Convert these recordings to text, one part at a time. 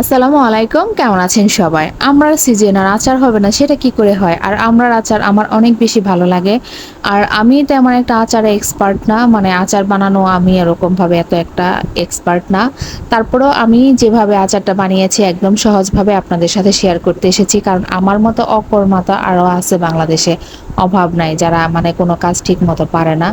আসসালামু আলাইকুম, কেমন আছেন সবাই? আমরা সিজন আর আচার হবে না, সেটা কি করে হয়? আর আমরার আচার আমার অনেক বেশি ভালো লাগে। আর আমি তেমন একটা আচারে এক্সপার্ট না মানে আচার বানানো আমি এরকমভাবে এত একটা এক্সপার্ট না। তারপরেও আমি যেভাবে আচারটা বানিয়েছি, একদম সহজভাবে আপনাদের সাথে শেয়ার করতে এসেছি, কারণ আমার মতো অকর্মাতা আরও আছে বাংলাদেশে। অভাব নাই, যারা মানে কোনো কাজ ঠিক মতো পারে না।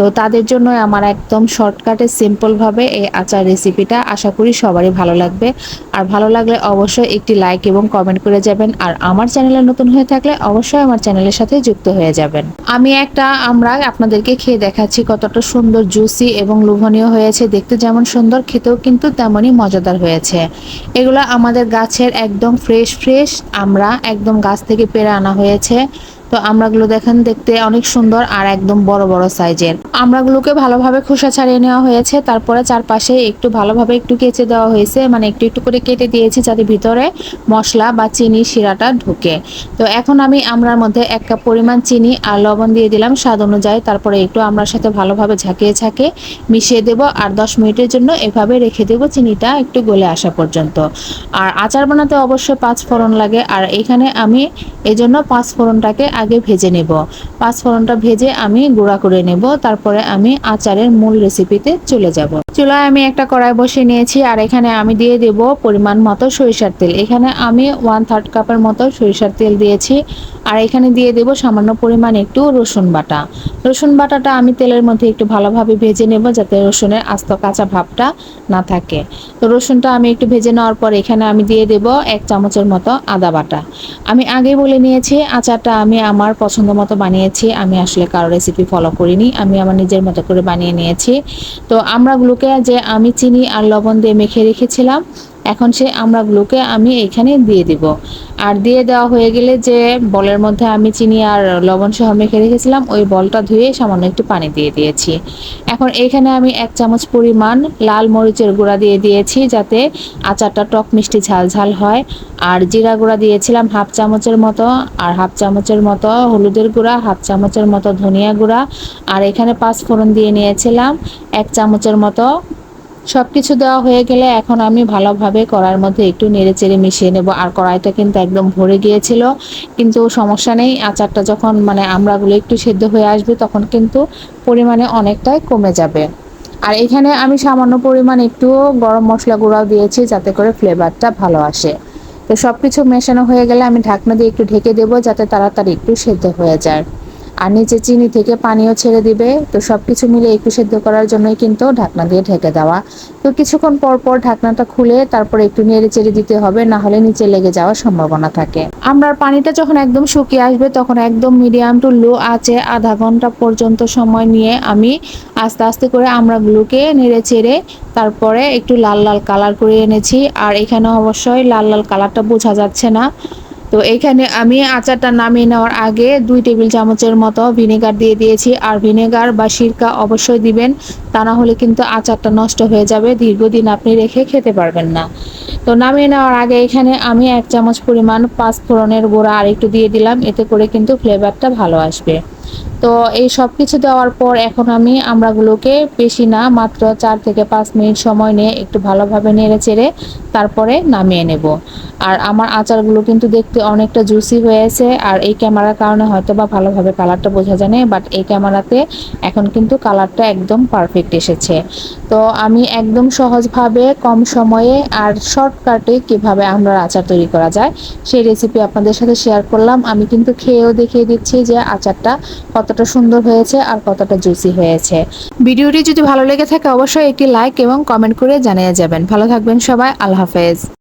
তো তাদের জন্য আমার একদম শর্টকাটে সিম্পলভাবে এই আচার রেসিপিটা আশা করি সবারই ভালো লাগবে। আর ভালো লাগলে অবশ্যই একটি লাইক এবং কমেন্ট করে যাবেন। আর আমার চ্যানেলে নতুন হয়ে থাকলে অবশ্যই আমার চ্যানেলের সাথে যুক্ত হয়ে যাবেন। আমি একটা আমরা আপনাদেরকে খেয়ে দেখাচ্ছি কতটা সুন্দর জুসি এবং লোভনীয় হয়েছে। দেখতে যেমন সুন্দর, খেতেও কিন্তু তেমনই মজাদার হয়েছে। এগুলো আমাদের গাছের একদম ফ্রেশ ফ্রেশ আমরা একদম গাছ থেকে পেরে আনা হয়েছে। তো আমরাগুলো দেখেন দেখতে অনেক সুন্দর আর একদম বড় বড় সাইজের। আমরাগুলোকে ভালোভাবে খোসা ছাড়িয়ে নেওয়া হয়েছে, তারপরে চারপাশে একটু ভালোভাবে একটু কেচে দেওয়া হয়েছে মানে একটু একটু করে কেটে দিয়েছি যাতে ভিতরে মশলা বা চিনি শিরাটা ঢুকে। তো এখন আমি আমরার মধ্যে এক কাপ পরিমাণ চিনি আর লবণ দিয়ে দিলাম স্বাদ অনুযায়ী, তারপরে একটু আমরার সাথে ভালোভাবে ঝাঁকিয়ে ঝাঁকে মিশিয়ে দেব আর দশ মিনিটের জন্য এভাবে রেখে দেব চিনিটা একটু গলে আসা পর্যন্ত। আর আচার বানাতে অবশ্যই পাঁচ ফোড়ন লাগে, আর এখানে আমি এই জন্য পাঁচ ফোড়নটাকে আগে ভেজে নেব। পাঁচফোড়নটা ভেজে আমি গুঁড়া করে নেব, তারপরে আমি আচারের মূল রেসিপিতে চলে যাব। চুলায় আমি একটা কড়াই বসিয়ে নিয়েছি আর এখানে আমি দিয়ে দেব পরিমাণ মতো সরিষার তেল। এখানে আমি ওয়ান থার্ড কাপের মতো সরিষার তেল দিয়েছি। আর এখানে দিয়ে দেব সামান্য পরিমাণ একটু রসুন বাটা। রসুন বাটাটা আমি তেলের মধ্যে একটু ভালোভাবে ভেজে নেব যাতে রসুনের আস্ত কাঁচা ভাবটা না থাকে। তো রসুনটা আমি একটু ভেজে নেওয়ার পর এখানে আমি দিয়ে দেব এক চামচের মতো আদা বাটা। আমি আগেই বলে নিয়েছি, আচারটা আমি আমার পছন্দ মতো বানিয়েছি। আমি আসলে কারও রেসিপি ফলো করিনি। আমি আমার নিজের মতো করে বানিয়ে নিয়েছি। তো আমরাগুলোকে যে আমি চিনি আর লবণ দিয়ে মেখে রেখেছিলাম। এখন সে আমড়াগুলোকে আমি এখানে দিয়ে দিব। আর দিয়ে দেওয়া হয়ে গেলে যে বলের মধ্যে আমি চিনি আর লবণ সহ মেখে রেখেছিলাম, ওই বলটা ধুয়ে সামান্য একটু পানি দিয়ে দিয়েছি। এখন এখানে আমি এক চামচ পরিমাণ লাল মরিচের গুঁড়া দিয়ে দিয়েছি যাতে আচারটা টক মিষ্টি ঝাল ঝাল হয়। আর জিরা গুঁড়া দিয়েছিলাম হাফ চামচের মতো, আর হাফ চামচের মতো হলুদের গুঁড়া, হাফ চামচের মতো ধনিয়া গুঁড়া। আর এখানে পাঁচ ফোড়ন দিয়ে নিয়েছিলাম এক চামচের মতো সব কিছু দেওয়া হয়ে গেলে এখন আমি ভালোভাবে কড়াইয়ের মধ্যে একটু নেড়ে চেড়ে মিশিয়ে নেব। আর কড়াইটা কিন্তু একদম ভরে গিয়েছিল, কিন্তু সমস্যা নেই। আচারটা যখন মানে আমড়াগুলো একটু সেদ্ধ হয়ে আসবে তখন কিন্তু পরিমাণে অনেকটাই কমে যাবে। আর এখানে আমি সামান্য পরিমাণ একটু গরম মশলা গুঁড়াও দিয়েছি যাতে করে ফ্লেভারটা ভালো আসে। তো সব কিছু মেশানো হয়ে গেলে আমি ঢাকনা দিয়ে একটু ঢেকে দেবো যাতে তাড়াতাড়ি একটু সেদ্ধ হয়ে যায়। আর নিচে চিনি থেকে পানিও ছেড়ে দিবে। তো সব কিছু মিলে একটু সেদ্ধ করার জন্যই কিন্তু ঢাকনা দিয়ে ঢেকে দেওয়া। তো কিছুক্ষণ পর পর ঢাকনাটা খুলে তারপরে একটু নেড়ে চেড়ে দিতে হবে, না হলে নিচে লেগে যাওয়ার সম্ভাবনা থাকে। আমরা পানিটা যখন একদম শুকিয়ে আসবে তখন একদম মিডিয়াম টু লো আছে আধা ঘণ্টা পর্যন্ত সময় নিয়ে আমি আস্তে আস্তে করে আমরাগুলোকে নেড়ে চেড়ে তারপরে একটু লাল লাল কালার করে এনেছি। আর এখানে অবশ্যই লাল লাল কালারটা বোঝা যাচ্ছে না। তো এখানে আমি আচারটা নামিয়ে নেওয়ার আগে দুই টেবিল চামচের মতো ভিনেগার দিয়ে দিয়েছি। আর ভিনেগার বা সিরকা অবশ্যই দিবেন, তা না হলে কিন্তু আচারটা নষ্ট হয়ে যাবে, দীর্ঘদিন আপনি রেখে খেতে পারবেন না। তো নামিয়ে নেওয়ার আগে এখানে আমি এক চামচ পরিমাণ পাঁচ ফোড়নের গোড়া আর একটু দিয়ে দিলাম, এতে করে কিন্তু ফ্লেভারটা ভালো আসবে। তো এই সব কিছু দেওয়ার পর এখন আমি আমরাগুলোকে বেশি না, মাত্র চার থেকে পাঁচ মিনিট সময় নিয়ে একটু ভালোভাবে নেড়ে চেড়ে তারপরে নামিয়ে নেব। আর আমার আচারগুলো কিন্তু দেখতে অনেকটা জুসি হয়েছে আর এই ক্যামেরার কারণে হয়তো বা ভালোভাবে কালারটা বোঝা যায় না, বাট এই ক্যামেরাতে এখন কিন্তু কালারটা একদম পারফেক্ট এসেছে। তো আমি একদম সহজভাবে কম সময়ে আর শর্টকাটে কীভাবে আমরা আচার তৈরি করা যায়, সেই রেসিপি আপনাদের সাথে শেয়ার করলাম। আমি কিন্তু খেয়েও দেখিয়ে দিচ্ছি যে আচারটা কতটা সুন্দর হয়েছে আর কতটা জুসি হয়েছে। ভিডিওটি যদি ভালো লেগে থাকে, অবশ্যই একটি লাইক এবং কমেন্ট করে জানিয়ে যাবেন। ভালো থাকবেন সবাই, আল্লাহ হাফেজ।